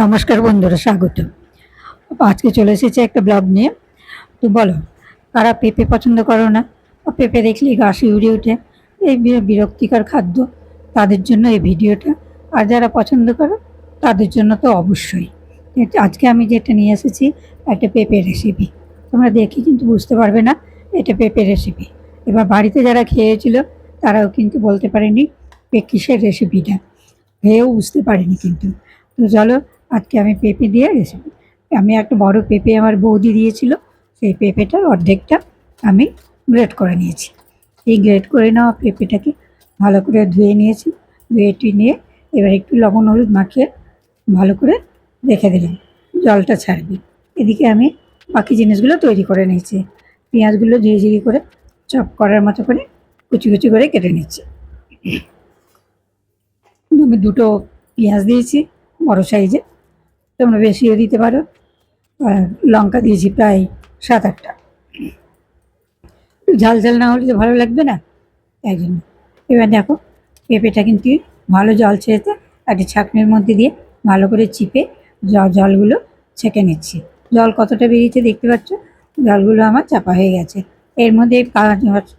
নমস্কার বন্ধুরা, স্বাগত। আজকে চলে এসেছে একটা ব্লগ নিয়ে। তো বলো, কারা পেঁপে পছন্দ করো না? পেঁপে দেখলে গা উড়ে ওঠে। এই বিরক্তিকর খাদ্য, তাদের জন্য এই ভিডিওটা। আর যারা পছন্দ করো, তাদের জন্য তো অবশ্যই। আজকে আমি যেটা নিয়ে এসেছি, একটা পেঁপে রেসিপি তোমরা দেখে কিন্তু বুঝতে পারবে না, এটা পেঁপে রেসিপি এবার বাড়িতে যারা খেয়েছিল, তারাও কিন্তু বলতে পারেনি কিসের রেসিপিটা খেয়েও বুঝতে পারেনি কিন্তু। তো চলো আজকে আমি পেঁপে দিয়ে রেসিপি। আমি একটা বড় পেঁপে আমার বৌদি দিয়েছিল, সেই পেঁপেটার অর্ধেকটা আমি গ্রেট করে নিয়েছি। এই গ্রেট করে নেওয়া পেঁপেটাকে ভালো করে ধুয়ে নিয়েছি, ধুয়ে টুয়ে নিয়ে এবার একটু লবণ হলুদ মাখিয়ে ভালো করে রেখে দিলাম। জলটা ছাড়বি। এদিকে আমি বাকি জিনিসগুলো তৈরি করে নিয়েছি। পেঁয়াজগুলো ঝিরি ঝিরি করে চপ করার মতো করে কুচি কুচি করে কেটে নিচ্ছি। আমি দুটো পেঁয়াজ দিয়েছি, বড় সাইজে তোমরা বেশিও দিতে পারো। লঙ্কা দিয়েছি প্রায় সাত আটটা। ঝাল ঝাল না হলে তো ভালো লাগবে না। তাই জন্য। এবার দেখো, পেঁপেটা কিন্তু ভালো জল ছেড়েতে একটা ছাঁকনির মধ্যে দিয়ে ভালো করে চিপে জলগুলো ছেঁকে নিচ্ছি। জল কতটা বেরিয়েছে দেখতে পাচ্ছ? জলগুলো আমার চাপা হয়ে গেছে। এর মধ্যে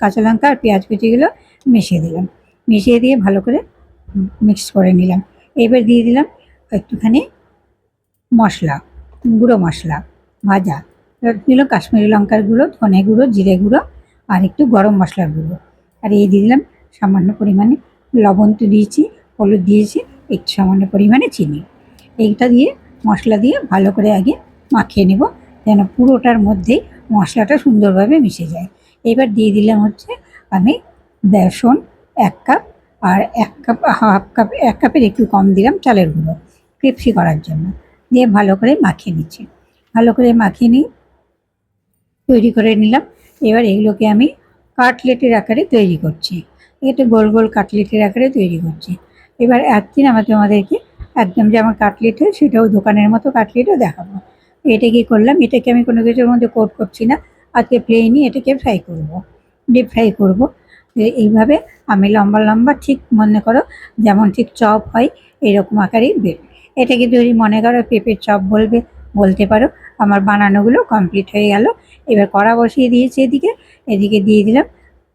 কাঁচা লঙ্কা আর পেঁয়াজ কুচিগুলো মিশিয়ে দিলাম। মিশিয়ে দিয়ে ভালো করে মিক্স করে নিলাম। এবার দিয়ে দিলাম একটুখানি মশলা, গুঁড়ো মশলা, ভাজা দিল কাশ্মীরি লঙ্কার গুঁড়ো, ধনে গুঁড়ো, জিরে গুঁড়ো আর একটু গরম মশলার গুঁড়ো। আর এই দিয়ে দিলাম সামান্য পরিমাণে লবণ তো দিয়েছি, হলুদ দিয়েছি, একটু সামান্য পরিমাণে চিনি। এইটা দিয়ে মশলা দিয়ে ভালো করে আগে মাখিয়ে নেব যেন পুরোটার মধ্যেই মশলাটা সুন্দরভাবে মিশে যায়। এবার দিয়ে দিলাম হচ্ছে আমি বেসন এক কাপ আর এক কাপ, হাফ কাপ, এক কাপের একটু কম দিলাম চালের গুঁড়ো, ক্রিপসি করার জন্য। দিয়ে ভালো করে মাখিয়ে নিচ্ছি। ভালো করে মাখিয়ে নিই তৈরি করে নিলাম। এবার এগুলোকে আমি কাটলেটের আকারে তৈরি করছি। এটা গোল গোল কাটলেটের আকারে তৈরি করছি। এবার একদিন আমার তোমাদেরকে একদম যে আমার কাটলেট হয় সেটাও দোকানের মতো কাটলেটও দেখাবো। এটা কি করলাম? এটাকে আমি কোনো কিছুর মধ্যে কোট করছি না। আজকে প্লেনই এটাকে ফ্রাই করব। ডিপ ফ্রাই করব। এইভাবে আমি লম্বা লম্বা ঠিক মনে করো যেমন ঠিক চপ হয়, এরকম আকারেই বের এটাকে যদি মনে করো পেঁপের চপ বলবে? বলতে পারো। আমার বানানোগুলো কমপ্লিট হয়ে গেল। এবার কড়া বসিয়ে দিয়েছি এদিকে। এদিকে দিয়ে দিলাম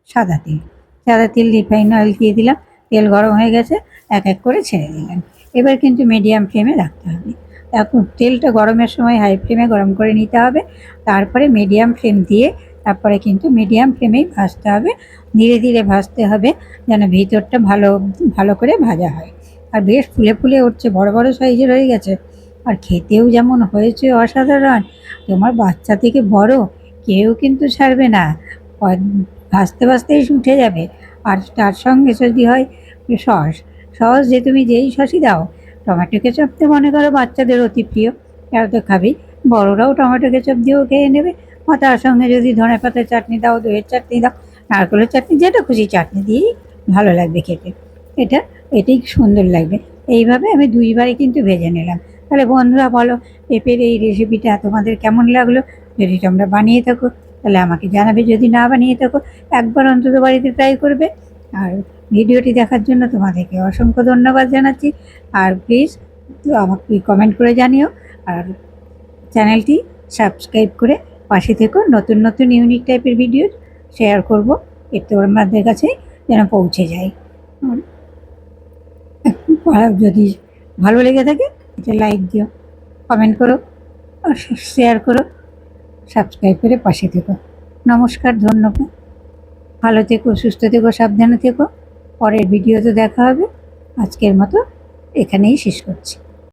সাদা তেল। সাদা তেল রিফাইন অয়েল দিয়ে দিলাম। তেল গরম হয়ে গেছে। এক এক করে ছেড়ে দিলাম। এবার কিন্তু মিডিয়াম ফ্লেমে রাখতে হবে। এখন তেলটা গরমের সময় হাই ফ্লেমে গরম করে নিতে হবে। তারপরে মিডিয়াম ফ্লেম দিয়ে তারপরে কিন্তু মিডিয়াম ফ্লেমেই ভাজতে হবে। ধীরে ধীরে ভাজতে হবে যেন ভিতরটা ভালো ভালো করে ভাজা হয়। আর বেশ ফুলে ফুলে উঠছে, বড় বড় সাইজের হয়ে গেছে। আর খেতেও যেমন হয়েছে অসাধারণ, তোমার বাচ্চা থেকে বড় কেউ কিন্তু ছাড়বে না। ভাজতে ভাজতেই উঠে যাবে। আর তার সঙ্গে যদি হয় সস সস যে তুমি যেই সসই দাও, টমেটো কেচাপ তো মনে করো বাচ্চাদের অতি প্রিয়, তারা তো খাবেই। বড়োরাও টমেটো কেচাপ দিয়েও খেয়ে নেবে। আর তার সঙ্গে যদি ধনে পাতার চাটনি দাও, দইয়ের চাটনি দাও, নারকেলের চাটনি, যেটা খুশি চাটনি দিয়েই ভালো লাগবে খেতে। এটা এটাই সুন্দর লাগবে। এইভাবে আমি দুইবারই কিন্তু ভেজে নিলাম। তাহলে বন্ধুরা বলো, পেঁপের এই রেসিপিটা তোমাদের কেমন লাগল? যদি তোমরা বানিয়ে থাকো, তাহলে আমাকে জানাবে। যদি না বানিয়ে থাকো, একবার অন্তত বাড়িতে ট্রাই করবে। আর ভিডিওটি দেখার জন্য তোমাদেরকে অসংখ্য ধন্যবাদ জানাচ্ছি। আর প্লিজ আমাকে কমেন্ট করে জানিও। আর চ্যানেলটি সাবস্ক্রাইব করে পাশে থেকো। নতুন নতুন ইউনিক টাইপের ভিডিও শেয়ার করব। এতে আমাদের কাছে যেন পৌঁছে যায়। যদি ভালো লেগে থাকে এটা লাইক দিও কমেন্ট করো, আর শেয়ার করো সাবস্ক্রাইব করে পাশে থেকো। নমস্কার, ধন্যবাদ। ভালো থেকো, সুস্থ থেকো, সাবধানে থেকো। পরের ভিডিওতে দেখা হবে। আজকের মতো এখানেই শেষ করছি।